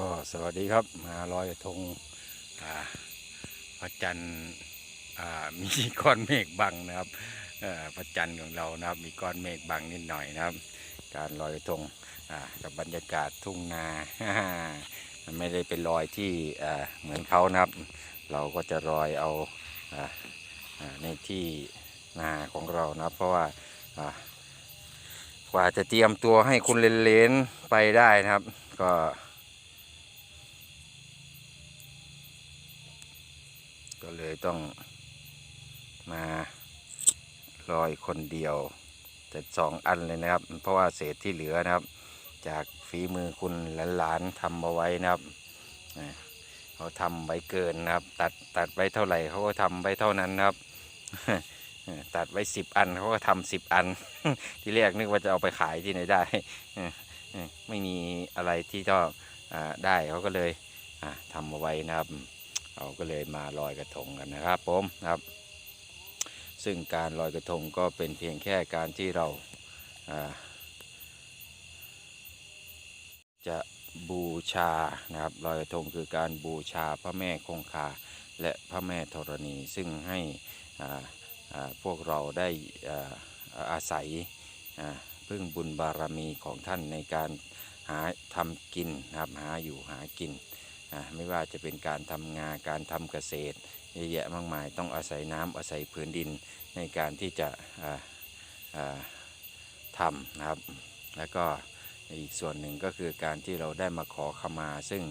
ก็สวัสดีครับมาลอยกระทงพระจันทร์มีก้อนเมฆบังนะครับพระจันทร์ของเรานะครับ มีก้อนเมฆบังนิดหน่อยนะครับ การลอยกระทงกับบรรยากาศทุ่งนาไม่ได้เป็นลอยที่เหมือนเขานะครับ เราก็จะลอยเอาอในที่นาของเรานะเพราะว่ากว่าจะเตรียมตัวให้คุณเลนๆไปได้นะครับ ก็ ก็เลยต้องมาลอยคนเดียว แต่สองอันเลยนะครับ เพราะว่าเศษที่เหลือนะครับ จากฝีมือคุณหลานๆทำเอาไว้นะครับเขาทำไว้เกินนะครับ ตัดตัดไว้เท่าไหร่เขาก็ทำไว้เท่านั้นนะครับตัดไว้สิบอันเขาก็ทำสิบอัน ที่แรกนึกว่าจะเอาไปขายที่ไหนได้ไม่มีอะไรที่จะได้เขาก็เลยทำเอาไว้นะครับ เราก็เลยมาลอยกระทงกันนะครับผมครับ ซึ่งการลอยกระทงก็เป็นเพียงแค่การที่เราาจะบูชานะครับลอยกระทงคือการบูชาพระแม่คงคาและพระแม่ธรณี ซึ่งให้พวกเราได้อาศัยพึ่งบุญบารมีของท่านในการหาทำกินนะครับหาอยู่หากิน อ่าไม่ว่าจะเป็นการทำงานการทำเกษตรเยอะแยะมากมาย ต้องอาศัยน้ำอาศัยพื้นดินในการที่จะทำนะครับ แล้วก็อีกส่วนหนึ่งก็คือการที่เราได้มาขอขมา ซึ่ง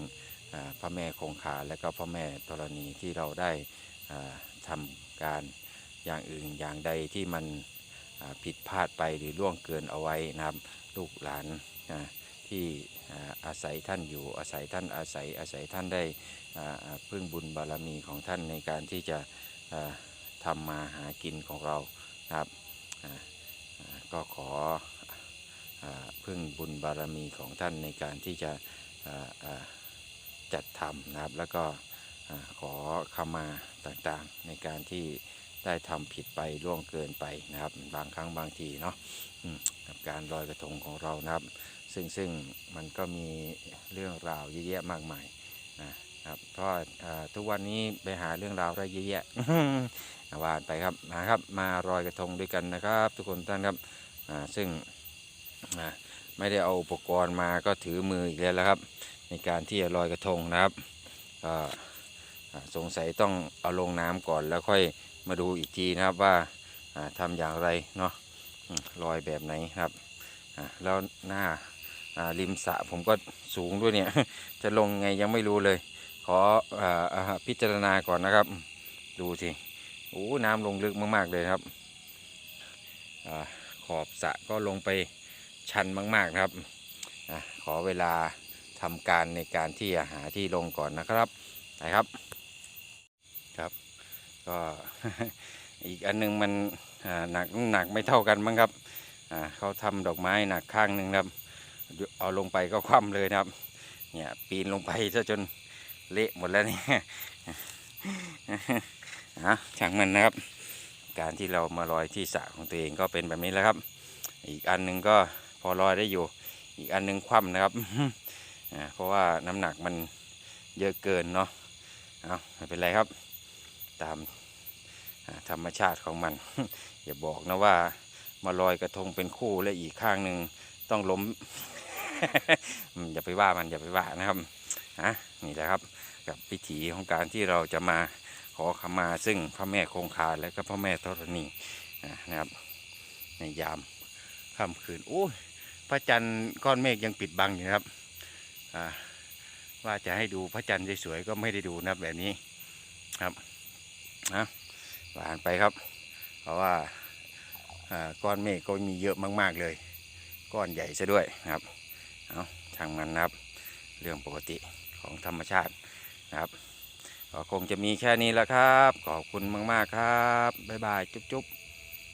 พระแม่คงคาและก็พระแม่ธรณีที่เราได้อ่าทำการอย่างอื่นอย่างใดที่มันผิดพลาดไปหรือล่วงเกินเอาไว้นะครับลูกหลานอ่า ที่อาศัยท่านอยู่อาศัยท่านอาศัยอาศัยท่านได้พึ่งบุญบารมีของท่านในการที่จะทำมาหากินของเราครับก็ขอพึ่งบุญบารมีของท่านในการที่จะจัดทำนะครับ แล้วก็ขอขมาต่างๆในการที่ได้ทำผิดไปล่วงเกินไปนะครับ บางครั้งบางทีเนาะกับการลอยกระทงของเรานะครับ ซึ่งซึ่งมันก็มีเรื่องราวเยอะแยะมากมายนะครับเพราะทุกวันนี้ไปหาเรื่องราวได้เยอะแยะวานไปครับนะครับมารอยกระทงด้วยกันนะครับ ทุกคนท่านครับซึ่งไม่ได้เอาอุปกรณ์มาก็ถือมืออีกแล้วครับ ในการที่จะลอยกระทงนะครับก็สงสัยต้องเอาลงน้ำก่อนแล้วค่อยมาดูอีกทีนะครับว่าอ่าทำอย่างไรเนาะลอยแบบไหนครับแล้วหน้า ริมสระผมก็สูงด้วยเนี่ย จะลงไงยังไม่รู้เลย ขออพิจารณาก่อนนะครับ ดูสิโอ้น้ำลงลึกมาก ๆ เลยครับอขอบสระก็ลงไปชันมาก ๆ ครับอขอเวลาทำการในการที่จะหาที่ลงก่อนนะครับนะครับครับก็อีกอันหนึงมันหนักหนักไม่เท่ากันมั้งครับเขาทำดอกไม้หนักข้างหนึ่งครับ เอาลงไปก็คว่ำเลยนะครับ เนี่ยปีนลงไปซะจนเละหมดแล้วเนี่ยอะช่างมันนะครับ การที่เรามาลอยที่สระของตัวเองก็เป็นแบบนี้แล้วครับ อีกอันหนึ่งก็พอลอยได้อยู่ อีกอันหนึงคว่ำนะครับอ่าเพราะว่าน้ำหนักมันเยอะเกินเนาะเอาไม่เป็นไรครับ ตามธรรมชาติของมัน อย่าบอกนะว่ามาลอยกระทงเป็นคู่และอีกข้างหนึ่งต้องล้ม อย่าไปว่ามันอย่าไปว่านะครับฮะนี่แหละครับกับพิธีของการที่เราจะมาขอขมาซึ่งพระแม่คงคาและก็พระแม่ธรณีนะครับ ในยามค่ำคืนโอ้ยพระจันทร์ก้อนเมฆยังปิดบังอยู่ครับว่าจะให้ดูพระจันทร์สวยๆก็ไม่ได้ดูนะแบบนี้ครับนะผ่านไปครับ เพราะว่าก้อนเมฆก็มีเยอะมาก ๆเลย ก้อนใหญ่ซะด้วยครับ เอาช่างมันนะครับ เรื่องปกติของธรรมชาตินะครับก็คงจะมีแค่นี้แหละครับ ขอบคุณมาก ๆ ครับ บ๊ายบาย จุ๊บๆ